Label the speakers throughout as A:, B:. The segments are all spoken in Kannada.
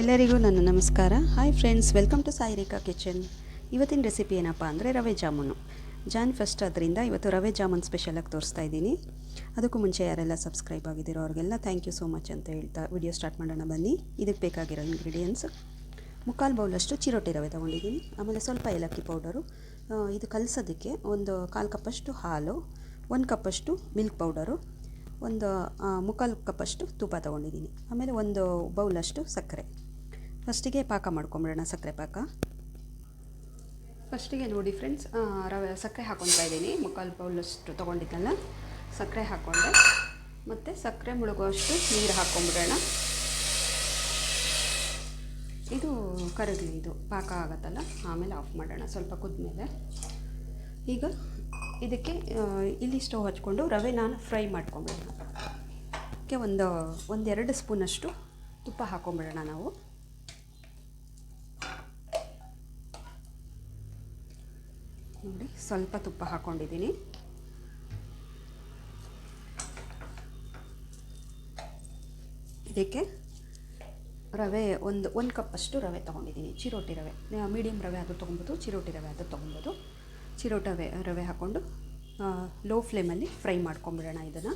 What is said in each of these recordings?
A: ಎಲ್ಲರಿಗೂ ನನ್ನ ನಮಸ್ಕಾರ. Hi friends welcome to Sai Rekha kitchen ಇವತ್ತಿನ ರೆಸಿಪಿ ಏನಪ್ಪ ಅಂದರೆ ರವೆ ಜಾಮೂನು. ಜಾನ್ ಫಸ್ಟ್ ಅದರಿಂದ ಇವತ್ತು ರವೆ ಜಾಮೂನ್ ಸ್ಪೆಷಲಾಗಿ ತೋರಿಸ್ತಾ ಇದ್ದೀನಿ. ಅದಕ್ಕೂ ಮುಂಚೆ ಯಾರೆಲ್ಲ ಸಬ್ಸ್ಕ್ರೈಬ್ ಆಗಿದ್ದೀರೋ ಅವ್ರಿಗೆಲ್ಲ ಥ್ಯಾಂಕ್ ಯು ಸೋ ಮಚ್ ಅಂತ ಹೇಳ್ತಾ ವಿಡಿಯೋ ಸ್ಟಾರ್ಟ್ ಮಾಡೋಣ ಬನ್ನಿ. ಇದಕ್ಕೆ ಬೇಕಾಗಿರೋ ಇಂಗ್ರೀಡಿಯೆಂಟ್ಸ್ ಮುಕ್ಕಾಲು ಬೌಲಷ್ಟು ಚಿರೋಟಿ ರವೆ ತೊಗೊಂಡಿದ್ದೀನಿ. ಆಮೇಲೆ ಸ್ವಲ್ಪ ಏಲಕ್ಕಿ ಪೌಡರು ಇದು ಕಲಸೋದಕ್ಕೆ ಒಂದು ಕಾಲು ಕಪ್ಪಷ್ಟು ಹಾಲು, ಒಂದು ಕಪ್ಪಷ್ಟು ಮಿಲ್ಕ್ ಪೌಡರು ಒಂದು ಮುಕ್ಕಾಲು ಕಪ್ಪಷ್ಟು ತುಪ್ಪ ತೊಗೊಂಡಿದ್ದೀನಿ. ಆಮೇಲೆ ಒಂದು ಬೌಲಷ್ಟು ಸಕ್ಕರೆ. ಫಸ್ಟಿಗೆ ಪಾಕ ಮಾಡ್ಕೊಂಬಿಡೋಣ ಸಕ್ಕರೆ ಪಾಕ. ಫಸ್ಟಿಗೆ ನೋಡಿ ಫ್ರೆಂಡ್ಸ್ ರವೆ, ಸಕ್ಕರೆ ಹಾಕ್ಕೊತಾ ಇದ್ದೀನಿ. ಮುಕ್ಕಾಲು ಬೌಲಷ್ಟು ತೊಗೊಂಡಿದ್ದಲ್ಲ, ಸಕ್ಕರೆ ಹಾಕ್ಕೊಂಡೆ. ಮತ್ತು ಸಕ್ಕರೆ ಮುಳುಗುವಷ್ಟು ನೀರು ಹಾಕ್ಕೊಂಬಿಡೋಣ ಇದು ಕರಗಲಿ, ಇದು ಪಾಕ ಆಗುತ್ತಲ್ಲ, ಆಮೇಲೆ ಆಫ್ ಮಾಡೋಣ ಸ್ವಲ್ಪ ಕುದ್ಮೇಲೆ. ಈಗ ಇದಕ್ಕೆ ಇಲ್ಲಿ ಸ್ಟವ್ ಹಚ್ಕೊಂಡು ರವೆ ನಾನು ಫ್ರೈ ಮಾಡ್ಕೊಂಬಿಡೋಣ. ಅದಕ್ಕೆ ಒಂದು, ಒಂದೆರಡು ಸ್ಪೂನಷ್ಟು ತುಪ್ಪ ಹಾಕೊಂಬಿಡೋಣ ನಾವು. ನೋಡಿ ಸ್ವಲ್ಪ ತುಪ್ಪ ಹಾಕ್ಕೊಂಡಿದ್ದೀನಿ ಇದಕ್ಕೆ ರವೆ ಒಂದು ಒಂದು ಕಪ್ಪಷ್ಟು ರವೆ ತೊಗೊಂಡಿದ್ದೀನಿ. ಚಿರೋಟಿ ರವೆ ಮೀಡಿಯಮ್ ರವೆ ಅದು ತೊಗೊಬೋದು, ಚಿರೋಟಿ ರವೆ ಅದು ತೊಗೊಬೋದು. ಚಿರೋಟಿ ರವೆ ರವೆ ಹಾಕ್ಕೊಂಡು ಲೋ ಫ್ಲೇಮಲ್ಲಿ ಫ್ರೈ ಮಾಡ್ಕೊಂಬಿಡೋಣ ಇದನ್ನು.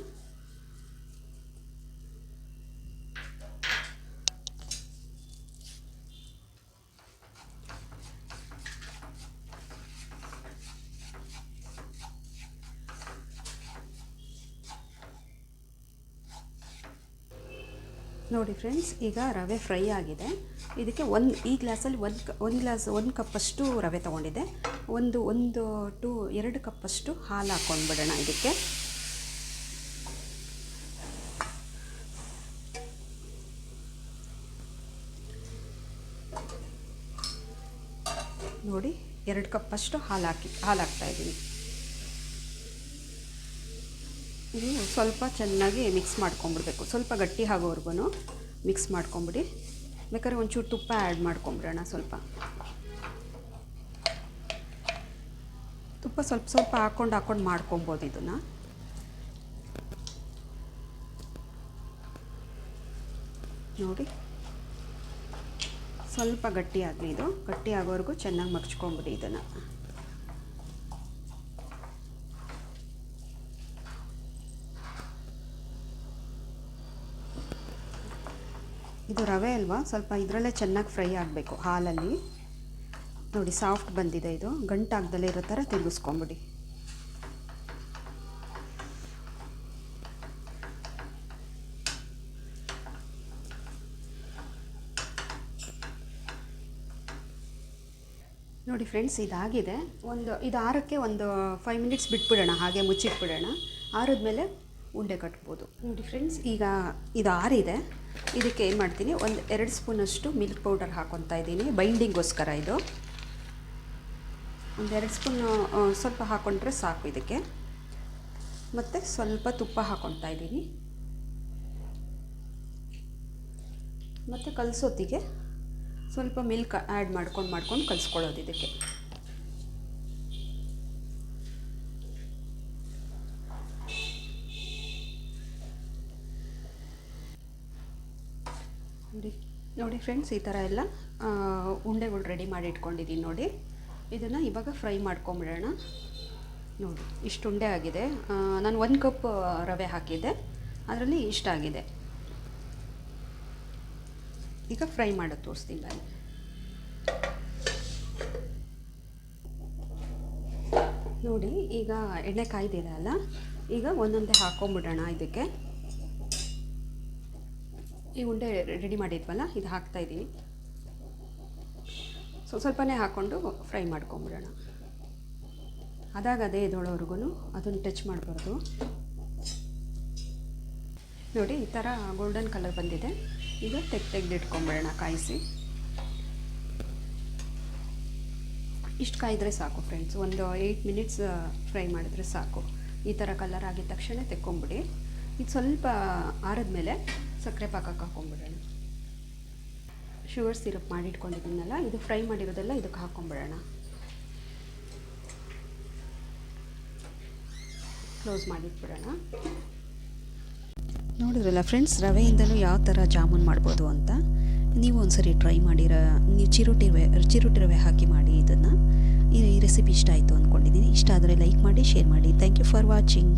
A: ನೋಡಿ ಫ್ರೆಂಡ್ಸ್ ಈಗ ರವೆ ಫ್ರೈ ಆಗಿದೆ. ಇದಕ್ಕೆ ಒಂದು, ಈ ಗ್ಲಾಸಲ್ಲಿ ಒಂದು ಒಂದು ಗ್ಲಾಸ್, ಒಂದು ಕಪ್ಪಷ್ಟು ರವೆ ತೊಗೊಂಡಿದ್ದೆ. ಒಂದು ಒಂದು ಟು, ಎರಡು ಕಪ್ಪಷ್ಟು ಹಾಲು ಹಾಕ್ಕೊಂಡ್ಬಿಡೋಣ ಇದಕ್ಕೆ. ನೋಡಿ, ಎರಡು ಕಪ್ಪಷ್ಟು ಹಾಲು ಹಾಕಿ, ಹಾಲು ಹಾಕ್ತಾಯಿದ್ದೀನಿ ಇದು ಸ್ವಲ್ಪ ಚೆನ್ನಾಗಿ ಮಿಕ್ಸ್ ಮಾಡ್ಕೊಂಬಿಡ್ಬೇಕು. ಸ್ವಲ್ಪ ಗಟ್ಟಿ ಆಗೋವರೆಗೂ ಮಿಕ್ಸ್ ಮಾಡ್ಕೊಂಬಿಡಿ. ಬೇಕಾದ್ರೆ ಒಂಚೂರು ತುಪ್ಪ ಆ್ಯಡ್ ಮಾಡ್ಕೊಂಬಿಡೋಣ ಸ್ವಲ್ಪ. ತುಪ್ಪ ಸ್ವಲ್ಪ ಸ್ವಲ್ಪ ಹಾಕ್ಕೊಂಡು ಹಾಕ್ಕೊಂಡು ಮಾಡ್ಕೊಬೋದು ಇದನ್ನು. ನೋಡಿ. ಸ್ವಲ್ಪ ಗಟ್ಟಿ ಆಗಲಿ ಇದು. ಗಟ್ಟಿ ಆಗೋವರೆಗೂ ಚೆನ್ನಾಗಿ ಮಗ್ಚ್ಕೊಂಬಿಡಿ ಇದನ್ನು. ಇದು ರವೆ ಅಲ್ವಾ? ಸ್ವಲ್ಪ ಇದರಲ್ಲೇ ಚೆನ್ನಾಗಿ ಫ್ರೈ ಆಗಬೇಕು ಹಾಲಲ್ಲಿ. ನೋಡಿ, ಸಾಫ್ಟ್ ಬಂದಿದೆ ಇದು. ಗಂಟಾಗ್ದಲ್ಲೇ ಇರೋ ಥರ ತಿರುಗಿಸ್ಕೊಂಬಿಡಿ. ನೋಡಿ ಫ್ರೆಂಡ್ಸ್, ಇದಾಗಿದೆ. ಒಂದು, ಇದು ಆರಕ್ಕೆ ಒಂದು ಫೈವ್ ಮಿನಿಟ್ಸ್ ಬಿಟ್ಬಿಡೋಣ, ಹಾಗೆ ಮುಚ್ಚಿಟ್ಬಿಡೋಣ. ಆರಿದ್ಮೇಲೆ ಉಂಡೆ ಕಟ್ಬೋದು. ನೋಡಿ ಫ್ರೆಂಡ್ಸ್ ಈಗ ಇದು ಆರಿದೆ. ಇದಕ್ಕೆ ಏನು ಮಾಡ್ತೀನಿ ಒಂದು ಎರಡು ಸ್ಪೂನಷ್ಟು ಮಿಲ್ಕ್ ಪೌಡರ್ ಹಾಕ್ಕೊತಾ ಇದ್ದೀನಿ ಬೈಂಡಿಂಗೋಸ್ಕರ ಇದು. ಒಂದು ಎರಡು ಸ್ಪೂನು ಸ್ವಲ್ಪ ಹಾಕ್ಕೊಂಡ್ರೆ ಸಾಕು ಇದಕ್ಕೆ. ಮತ್ತು ಸ್ವಲ್ಪ ತುಪ್ಪ ಹಾಕ್ಕೊತಾ ಇದ್ದೀನಿ. ಮತ್ತು ಕಲಸೋತ್ತಿಗೆ ಸ್ವಲ್ಪ ಮಿಲ್ಕ್ ಆ್ಯಡ್ ಮಾಡ್ಕೊಂಡು ಮಾಡ್ಕೊಂಡು ಕಲಿಸ್ಕೊಳ್ಳೋದು ಇದಕ್ಕೆ. ನೋಡಿ ನೋಡಿ ಫ್ರೆಂಡ್ಸ್ ಈ ಥರ ಎಲ್ಲ ಉಂಡೆಗಳು ರೆಡಿ ಮಾಡಿ ಇಟ್ಕೊಂಡಿದ್ದೀನಿ ನೋಡಿ. ಇದನ್ನು ಇವಾಗ ಫ್ರೈ ಮಾಡ್ಕೊಂಬಿಡೋಣ. ನೋಡಿ, ಇಷ್ಟು ಉಂಡೆ ಆಗಿದೆ. ನಾನು ಒಂದು ಕಪ್ ರವೆ ಹಾಕಿದ್ದೆ. ಅದರಲ್ಲಿ ಇಷ್ಟಾಗಿದೆ ಈಗ ಫ್ರೈ ಮಾಡೋದು ತೋರಿಸ್ತೀನಿ ಬನ್ನಿ ನೋಡಿ, ಈಗ ಎಣ್ಣೆ ಕಾಯ್ದಿದೆ ಅಲ್ಲ? ಈಗ ಒಂದೊಂದೇ ಹಾಕೊಂಬಿಡೋಣ ಇದಕ್ಕೆ. ಈ ಉಂಡೆ ರೆಡಿ ಮಾಡಿದ್ವಲ್ಲ, ಇದು ಹಾಕ್ತಾ ಇದ್ದೀನಿ. ಸೊ, ಸ್ವಲ್ಪನೇ ಹಾಕ್ಕೊಂಡು ಫ್ರೈ ಮಾಡ್ಕೊಂಬಿಡೋಣ. ಅದಾಗ ಅದೇ ಇದೊಳವರೆಗೂ ಅದನ್ನು ಟಚ್ ಮಾಡಬಾರ್ದು. ನೋಡಿ, ಈ ಥರ ಗೋಲ್ಡನ್ ಕಲರ್ ಬಂದಿದೆ. ಈಗ ತೆಗ್ ತೆಗೆದಿಟ್ಕೊಂಬಿಡೋಣ, ಕಾಯಿಸಿ. ಇಷ್ಟು ಕಾಯಿದ್ರೆ ಸಾಕು ಫ್ರೆಂಡ್ಸ್ ಒಂದು ಏಯ್ಟ್ ಮಿನಿಟ್ಸ್ ಫ್ರೈ ಮಾಡಿದ್ರೆ ಸಾಕು. ಈ ಥರ ಕಲರ್ ಆಗಿದ ತಕ್ಷಣ ತೆಕ್ಕೊಂಬಿಡಿ. ಇದು ಸ್ವಲ್ಪ ಆರಿದ್ಮೇಲೆ ಸಕ್ಕರೆ ಪಾಕಕ್ಕೆ ಹಾಕ್ಕೊಂಬಿಡೋಣ ಶುಗರ್ ಸಿರಪ್ ಮಾಡಿ ಇಟ್ಕೊಂಡಿದ್ದೀನಲ್ಲ ಇದು ಫ್ರೈ ಮಾಡಿರೋದೆಲ್ಲ ಇದಕ್ಕೆ ಹಾಕೊಂಡ್ಬಿಡೋಣ ಕ್ಲೋಸ್ ಮಾಡಿಟ್ಬಿಡೋಣ. ನೋಡಿದ್ರಲ್ಲ ಫ್ರೆಂಡ್ಸ್ ರವೆಯಿಂದಲೂ ಯಾವ ಥರ ಜಾಮೂನ್ ಮಾಡ್ಬೋದು ಅಂತ? ನೀವು ಒಂದ್ಸರಿ ಟ್ರೈ ಮಾಡಿರ, ನೀವು ಚಿರೋಟಿ ರವೆ ಚಿರೋಟಿ ರವೆ ಹಾಕಿ ಮಾಡಿ ಇದನ್ನು. ಈ ರೆಸಿಪಿ ಇಷ್ಟ ಆಯಿತು ಅಂದ್ಕೊಂಡಿದ್ದೀನಿ ಇಷ್ಟ ಆದರೆ ಲೈಕ್ ಮಾಡಿ ಶೇರ್ ಮಾಡಿ. Thank you for watching